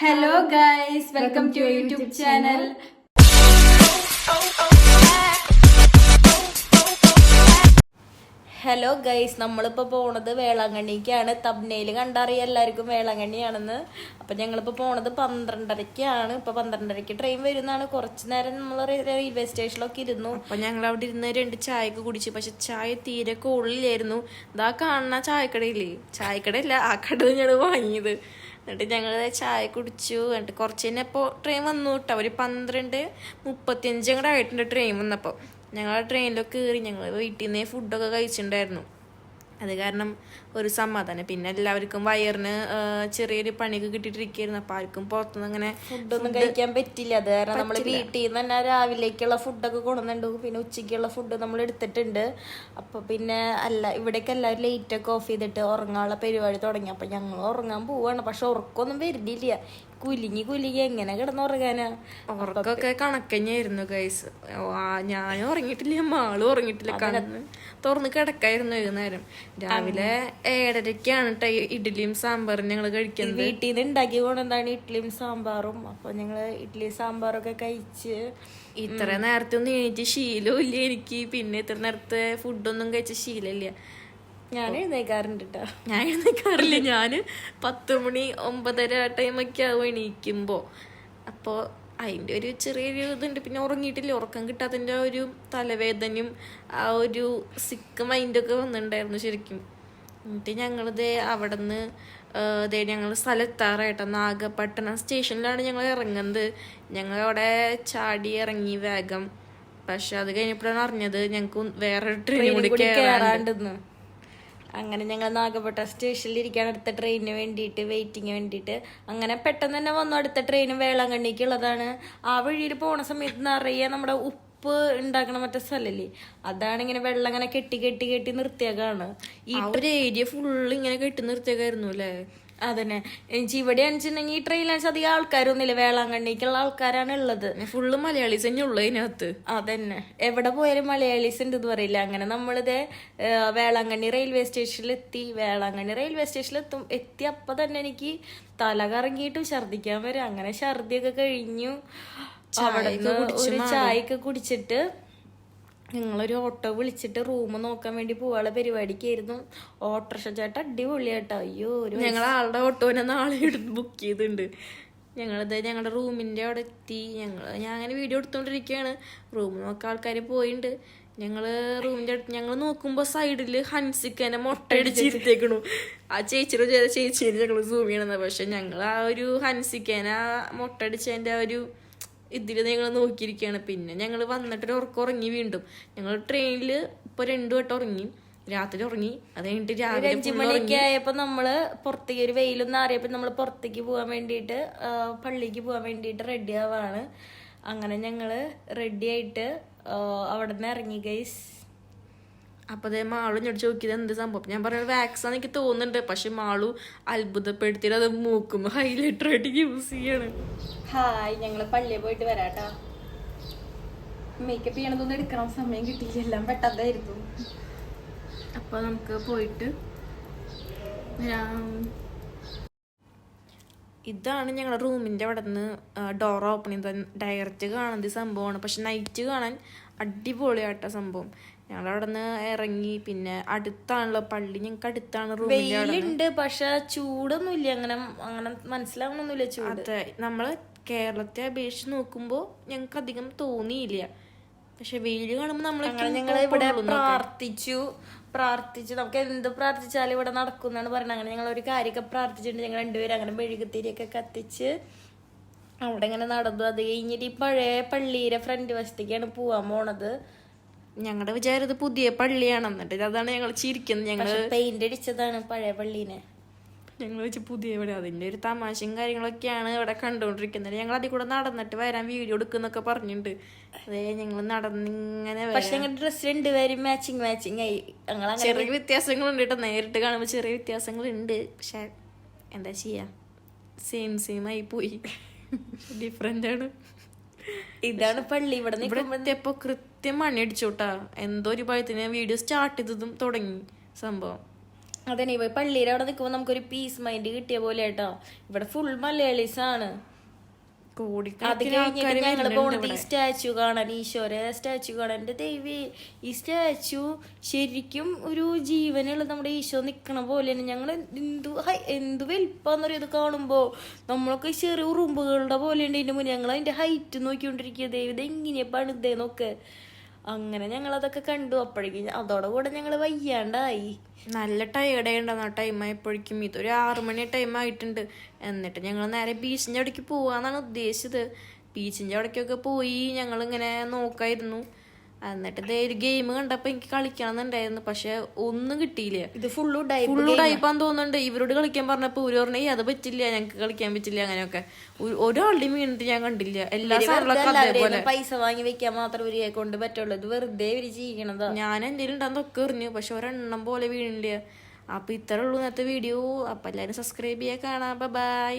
Hello guys welcome to YouTube channel hello guys നമ്മളിപ്പോൾ പോണത് വേളാങ്കണ്ണിക്കാണ്. തബ്നയിൽ കണ്ടറിയാം എല്ലാവർക്കും വേളാങ്കണ്ണിയാണെന്ന്. അപ്പം ഞങ്ങളിപ്പോൾ പോണത് പന്ത്രണ്ടരയ്ക്കാണ്. ഇപ്പോൾ പന്ത്രണ്ടരയ്ക്ക് ട്രെയിൻ വരുന്നതാണ്. കുറച്ച് നേരം നമ്മൾ റെയിൽവേ സ്റ്റേഷനിലൊക്കെ ഇരുന്നു. അപ്പൊ ഞങ്ങൾ അവിടെ ഇരുന്ന് രണ്ട് ചായയൊക്കെ കുടിച്ചു. പക്ഷെ ചായ തീരെ കൂടുതലായിരുന്നു ഇതാ കാണുന്ന ചായക്കടയില്ലേ? ചായക്കടയില്ല ആ കട ഞങ്ങൾ വാങ്ങിയത്. എന്നിട്ട് ഞങ്ങൾ ചായ കുടിച്ചു. എന്നിട്ട് കുറച്ച് കഴിഞ്ഞാൽ ഇപ്പോൾ ട്രെയിൻ വന്നു കേട്ടോ ഒരു പന്ത്രണ്ട് മുപ്പത്തിയഞ്ച് കൂടെ ആയിട്ടുണ്ട് ട്രെയിൻ വന്നപ്പോൾ ഞങ്ങൾ ട്രെയിനിലൊക്കെ കയറി ഞങ്ങൾ വീട്ടിൽ നിന്നേ ഫുഡൊക്കെ കഴിച്ചിട്ടുണ്ടായിരുന്നു. അത് കാരണം ഒരു സമാധാനം. പിന്നെ എല്ലാവർക്കും വയറിന് ചെറിയൊരു പണിയൊക്കെ കിട്ടിയിട്ടിരിക്കുന്നു അപ്പം ആർക്കും പുറത്തുനിന്ന് അങ്ങനെ ഫുഡൊന്നും കഴിക്കാൻ പറ്റില്ല. അത് കാരണം നമ്മൾ വീട്ടിൽ നിന്ന് തന്നെ രാവിലേക്കുള്ള ഫുഡൊക്കെ കൊണ്ടുവന്നുണ്ട് പിന്നെ ഉച്ചയ്ക്കുള്ള ഫുഡ് നമ്മൾ എടുത്തിട്ടുണ്ട്. അപ്പോൾ പിന്നെ അല്ല ഇവിടേക്ക് എല്ലാവരും ലൈറ്റൊക്കെ ഓഫ് ചെയ്തിട്ട് ഉറങ്ങാനുള്ള പരിപാടി തുടങ്ങി. അപ്പം ഞങ്ങൾ ഉറങ്ങാൻ പോവാണ്. പക്ഷെ ഉറക്കമൊന്നും വരുന്നില്ല. കുലുങ്ങി കുലിങ്ങി എങ്ങനെ കിടന്നുറങ്ങാനാ ഉറക്കമൊക്കെ കണക്കന്നെയായിരുന്നു ഗൈസ് ഞാനും ഉറങ്ങിയിട്ടില്ല മാളും ഉറങ്ങിയിട്ടില്ല കണ്ണ് തുറന്ന് കിടക്കായിരുന്നു വൈകുന്നേരം. രാവിലെ ഏഴരക്കാണ് ഇഡ്ഡലിയും സാമ്പാറും ഞങ്ങൾ കഴിക്കുന്നത്. വീട്ടിൽ നിന്ന് ഉണ്ടാക്കി കൊണ്ടെന്താണ് ഇഡ്ഡലിയും സാമ്പാറും. അപ്പൊ ഞങ്ങൾ ഇഡ്ഡലി സാമ്പാറൊക്കെ കഴിച്ച് ഇത്ര നേരത്തെ ഒന്നും എണീറ്റ് ശീലവും ഇല്ല എനിക്ക്. പിന്നെ ഇത്ര നേരത്തെ ഫുഡൊന്നും കഴിച്ച ശീലമില്ല. ഞാൻ എഴുന്നേക്കാറുണ്ട് കേട്ടോ ഞാൻ എഴുന്നേക്കാറില്ല. ഞാൻ പത്ത് മണി ഒമ്പതര ടൈമൊക്കെ ആവും എണീക്കുമ്പോൾ അപ്പോൾ അതിന്റെ ഒരു ചെറിയൊരു ഇതുണ്ട്. പിന്നെ ഉറങ്ങിയിട്ടില്ല. ഉറക്കം കിട്ടാത്തതിന്റെ ആ ഒരു തലവേദനയും ആ ഒരു സിക്ക് മൈൻഡൊക്കെ വന്നിട്ടുണ്ടായിരുന്നു ശരിക്കും. എന്നിട്ട് ഞങ്ങളിത് അവിടെ നിന്ന് ഇതേ ഞങ്ങൾ സ്ഥലത്താറായിട്ടോ നാഗപട്ടണം സ്റ്റേഷനിലാണ് ഞങ്ങൾ ഇറങ്ങുന്നത്. ഞങ്ങൾ അവിടെ ചാടി ഇറങ്ങി വേഗം. പക്ഷെ അത് കഴിഞ്ഞപ്പോഴാണ് അറിഞ്ഞത് ഞങ്ങൾക്ക് വേറെ ട്രെയിൻ കൂടി കൂടി കയറാണ്ടെന്ന് അങ്ങനെ ഞങ്ങൾ നാഗപട്ട ഇരിക്കാൻ അടുത്ത ട്രെയിനിന് വേണ്ടിയിട്ട് വെയിറ്റിങ്ങിന് വേണ്ടിയിട്ട്. അങ്ങനെ പെട്ടെന്ന് തന്നെ വന്നു. അടുത്ത ട്രെയിൻ വേളാങ്കണ്ണിക്കുള്ളതാണ് ആ വഴിയിൽ പോണ സമയത്ത് നിറയെ നമ്മുടെ ഉപ്പ് ഉണ്ടാക്കണ മറ്റേ സ്ഥലല്ലേ? അതാണ് ഇങ്ങനെ വെള്ളം ഇങ്ങനെ കെട്ടി കെട്ടി കെട്ടി നിർത്തിയേക്കാണ്. ഈ ഒരു ഏരിയ ഫുള്ള് ഇങ്ങനെ കെട്ടി നിർത്തിയേക്കായിരുന്നു അല്ലേ? അതന്നെ. എനിക്ക് ഇവിടെ വെച്ചിട്ടുണ്ടെങ്കിൽ ഈ ട്രെയിനിൽ അധികം ആൾക്കാരൊന്നുമില്ല. വേളാങ്കണ്ണിക്കുള്ള ആൾക്കാരാണ് ഉള്ളത് ഫുള്ള് മലയാളീസ് തന്നെ ഉള്ളു അതിനകത്ത്. അതന്നെ. എവിടെ പോയാലും മലയാളീസ് ഉണ്ട് എന്ന് പറയില്ല. അങ്ങനെ നമ്മളിത് വേളാങ്കണ്ണി റെയിൽവേ സ്റ്റേഷനിൽ എത്തി. വേളാങ്കണ്ണി റെയിൽവേ സ്റ്റേഷനിൽ എത്തും. എത്തി അപ്പൊ തന്നെ എനിക്ക് തല കറങ്ങിയിട്ടും ഛർദിക്കാൻ വരും. അങ്ങനെ ഛർദിയൊക്കെ കഴിഞ്ഞു. അവിടെ ഒരു ചായയൊക്കെ കുടിച്ചിട്ട് ഞങ്ങളൊരു ഓട്ടോ വിളിച്ചിട്ട് റൂം നോക്കാൻ വേണ്ടി പോവാനുള്ള പരിപാടിക്കായിരുന്നു. ഓട്ടോറിക്ഷ ചേട്ടാ അടിപൊളിയാട്ടോ അയ്യോ ഒരു ഞങ്ങൾ ആളുടെ ഓട്ടോനെ നാളെ ബുക്ക് ചെയ്തിട്ടുണ്ട്. ഞങ്ങളിത് ഞങ്ങളുടെ റൂമിന്റെ അവിടെ എത്തി. ഞങ്ങൾ ഞാൻ അങ്ങനെ വീഡിയോ എടുത്തുകൊണ്ടിരിക്കുകയാണ് റൂം നോക്കാൻ ആൾക്കാർ പോയിട്ടുണ്ട് ഞങ്ങൾ റൂമിന്റെ അടുത്ത് ഞങ്ങൾ നോക്കുമ്പോൾ സൈഡിൽ ഹൻസിക്കനെ മുട്ടയടിച്ചിരുത്തേക്കണു ആ ചേച്ചിയുടെ ചേച്ചി ഞങ്ങൾ സൂം ചെയ്യണമെന്ന് പക്ഷെ ഞങ്ങൾ ആ ഒരു ഹൻസിക്കനെ ആ മുട്ടയടിച്ചതിന്റെ ആ ഒരു ഇതിൽ ഞങ്ങൾ നോക്കിയിരിക്കുകയാണ് പിന്നെ ഞങ്ങൾ വന്നിട്ടൊരു ഉറക്കം ഉറങ്ങി വീണ്ടും. ഞങ്ങൾ ട്രെയിനിൽ ഇപ്പോൾ രണ്ടു വട്ടം ഉറങ്ങി. രാത്രി ഉറങ്ങി. അത് കഴിഞ്ഞിട്ട് രാവിലെ അഞ്ചു മണിയൊക്കെ ആയപ്പോ നമ്മൾ പുറത്തേക്ക് ഒരു വെയിലൊന്നും അറിയപ്പോ നമ്മൾ പുറത്തേക്ക് പോകാൻ വേണ്ടിയിട്ട് പള്ളിക്ക് പോകാൻ വേണ്ടിയിട്ട് റെഡി ആവാണ്. അങ്ങനെ ഞങ്ങൾ റെഡി ആയിട്ട് അവിടെ നിന്ന് ഇറങ്ങി ഗൈസ് അപ്പൊ അതേ മാളു എന്നോട് ചോദിക്കുന്നത് എന്ത് സംഭവം? ഞാൻ പറഞ്ഞത് വാക്സ് ആണ് എനിക്ക് തോന്നുന്നുണ്ട്. പക്ഷെ മാളു അത്ഭുതപ്പെടുത്തിയിട്ട് അത് മൂക്കും. ഹൈലൈറ്റർ ആയിട്ട് യൂസ് ചെയ്യാണ്. ഹായ് ഞങ്ങൾ പള്ളിയിൽ പോയിട്ട് വരാട്ടോ. മേക്കപ്പ് ചെയ്യണതൊന്നും എടുക്കണം. സമയം കിട്ടിയില്ല. എല്ലാം പെട്ടെന്നായിരുന്നു. അപ്പൊ നമുക്ക് പോയിട്ട് ഇതാണ് ഞങ്ങളുടെ റൂമിന്റെ അവിടെ നിന്ന് ഡോർ ഓപ്പൺ ചെയ്ത് ഡയറക്റ്റ് കാണുന്ന സംഭവമാണ്. പക്ഷെ നൈറ്റ് കാണാൻ അടിപൊളിയായിട്ട സംഭവം. ഞങ്ങൾ അവിടെ നിന്ന് ഇറങ്ങി. പിന്നെ അടുത്താണല്ലോ പള്ളി. ഞങ്ങൾക്ക് അടുത്താണ് റൂമിലുണ്ട് വെയിലുണ്ട് പക്ഷെ ചൂടൊന്നുമില്ല. അങ്ങനെ അങ്ങനെ മനസ്സിലാവണമൊന്നുമില്ല ചൂട്. അതെ. നമ്മൾ കേരളത്തെ അപേക്ഷിച്ച് നോക്കുമ്പോ ഞങ്ങൾക്ക് അധികം തോന്നിയില്ല. പക്ഷെ വെയിൽ കാണുമ്പോ നമ്മൾ ഞങ്ങൾ ഇവിടെ പ്രാർത്ഥിച്ചു. പ്രാർത്ഥിച്ചു. നമുക്ക് എന്ത് പ്രാർത്ഥിച്ചാലും ഇവിടെ നടക്കും എന്നാണ് പറയുന്നത്. അങ്ങനെ ഞങ്ങൾ ഒരു കാര്യമൊക്കെ പ്രാർത്ഥിച്ചിട്ടുണ്ട്. ഞങ്ങൾ രണ്ടുപേരും അങ്ങനെ മെഴുകുത്തിരിയൊക്കെ കത്തിച്ച് അവിടെ ഇങ്ങനെ നടന്നു. അത് കഴിഞ്ഞിട്ട് ഈ പഴയ പള്ളിയിലെ ഫ്രണ്ട് വശത്തേക്കാണ് പോവാൻ പോണത്. ഞങ്ങളുടെ വിചാരം ഇത് പുതിയ പള്ളിയാണ്. എന്നിട്ട് അതാണ് ഞങ്ങൾ ചിരിക്കുന്നത്. ഞങ്ങൾ പെയിന്റ് അടിച്ചതാണ് പഴയ പള്ളീനെ. ഞങ്ങൾ വെച്ച് പുതിയ ഇവിടെ അതിന്റെ ഒരു തമാശയും കാര്യങ്ങളൊക്കെയാണ് ഇവിടെ കണ്ടുകൊണ്ടിരിക്കുന്നത് ഞങ്ങൾ അതിൽ കൂടെ നടന്നിട്ട് വരാൻ വീഡിയോ എടുക്കുന്നൊക്കെ പറഞ്ഞിട്ടുണ്ട് അതേ ഞങ്ങൾ നടന്നിങ്ങനെ. പക്ഷെ ഞങ്ങളുടെ ഡ്രസ്സ് രണ്ടുപേരും മാച്ചിങ് മാച്ചിങ് ആയി. ഞങ്ങൾ ചെറിയ വ്യത്യാസങ്ങളുണ്ട് കേട്ടോ നേരിട്ട് കാണുമ്പോൾ ചെറിയ വ്യത്യാസങ്ങളുണ്ട്. പക്ഷെ എന്താ ചെയ്യാ? സെയിം സെയിം ആയി പോയി. ഡിഫറെന്റ് ആണ്. ഇതാണ് പള്ളി. ഇവിടെ ഇവിടെ എത്തിയപ്പോ കൃത്യം മണി അടിച്ചോട്ടാ എന്തോ ഒരു ഭയത്തിന് വീഡിയോ സ്റ്റാർട്ട് ചെയ്തതും തുടങ്ങി സംഭവം. അതന്നെ ഇപ്പൊ പള്ളിയുടെ അവിടെ നിൽക്കുമ്പോൾ നമുക്കൊരു പീസ് മൈൻഡ് കിട്ടിയ പോലെ കേട്ടോ ഇവിടെ ഫുൾ മലയാളീസാണ്. അത് കോടിക്കണക്കിന് കഴിഞ്ഞിട്ട് ആൾക്കാര് ഞങ്ങൾ പോണത് ഈ സ്റ്റാച്ചു കാണാൻ ഈശോരെ സ്റ്റാച്ചു കാണാൻ. എന്റെ ദൈവി ഈ സ്റ്റാച്ചു ശരിക്കും ഒരു ജീവനുള്ള നമ്മുടെ ഈശോ നിക്കണ പോലെ തന്നെ ഞങ്ങൾ എന്തു എന്ത് വലിപ്പാന്നറിയോ ഇത് കാണുമ്പോ നമ്മളൊക്കെ ചെറിയ ഉറുമ്പുകളുടെ പോലെ ഉണ്ട് ഇതിന്റെ മുന്നേ ഞങ്ങൾ അതിന്റെ ഹൈറ്റ് നോക്കിക്കൊണ്ടിരിക്കുക ദൈവം. ഇത് എങ്ങനെയാ പണിതേന്നൊക്കെ അങ്ങനെ ഞങ്ങൾ അതൊക്കെ കണ്ടു. അപ്പോഴേക്കും അതോടെ കൂടെ ഞങ്ങൾ വയ്യാണ്ടായി. നല്ല ടയേർഡ് ആയിണ്ടായിരുന്നു ആ ടൈം ആയപ്പോഴേക്കും. ഇതൊരു ആറു മണി ടൈം ആയിട്ടുണ്ട്. എന്നിട്ട് ഞങ്ങൾ നേരെ ബീച്ചിന്റെ അവിടേക്ക് പോവാന്നാണ് ഉദ്ദേശിച്ചത്. ബീച്ചിന്റെ അവിടേക്കൊക്കെ പോയി ഞങ്ങൾ ഇങ്ങനെ നോക്കായിരുന്നു. എന്നിട്ട് ദേ ഒരു ഗെയിം കണ്ടപ്പോൾ എനിക്ക് കളിക്കണമെന്നുണ്ടായിരുന്നു. പക്ഷെ ഒന്നും കിട്ടിയില്ല. ഇത് ഫുള്ളു ഫുള്ള് ടൈപ്പാന്ന് തോന്നുന്നുണ്ട്. ഇവരോട് കളിക്കാൻ പറഞ്ഞപ്പോൾ ഒരു പറഞ്ഞു "ഏയ് അത് പറ്റില്ല ഞങ്ങൾക്ക് കളിക്കാൻ പറ്റില്ല അങ്ങനെയൊക്കെ. ഒരു- ഒരാളുടെയും വീണിട്ട് ഞാൻ കണ്ടില്ല. എല്ലാ സാധനങ്ങളൊക്കെ അതേപോലെ. പൈസ വാങ്ങി വെക്കാൻ മാത്രം ഇവരെ കൊണ്ട് പറ്റുള്ളൂ. ഇത് വെറുതെ ഇവർ ചെയ്യണതാ. ഞാൻ എന്തെങ്കിലും ഉണ്ടാകുന്നൊക്കെ എറിഞ്ഞു പക്ഷെ ഒരെണ്ണം പോലെ വീണില്ല. അപ്പൊ ഇത്ര ഉള്ളൂ ഇന്നത്തെ വീഡിയോ അപ്പൊ എല്ലാരും സബ്സ്ക്രൈബ് ചെയ്യാ. കാണാം. ബൈ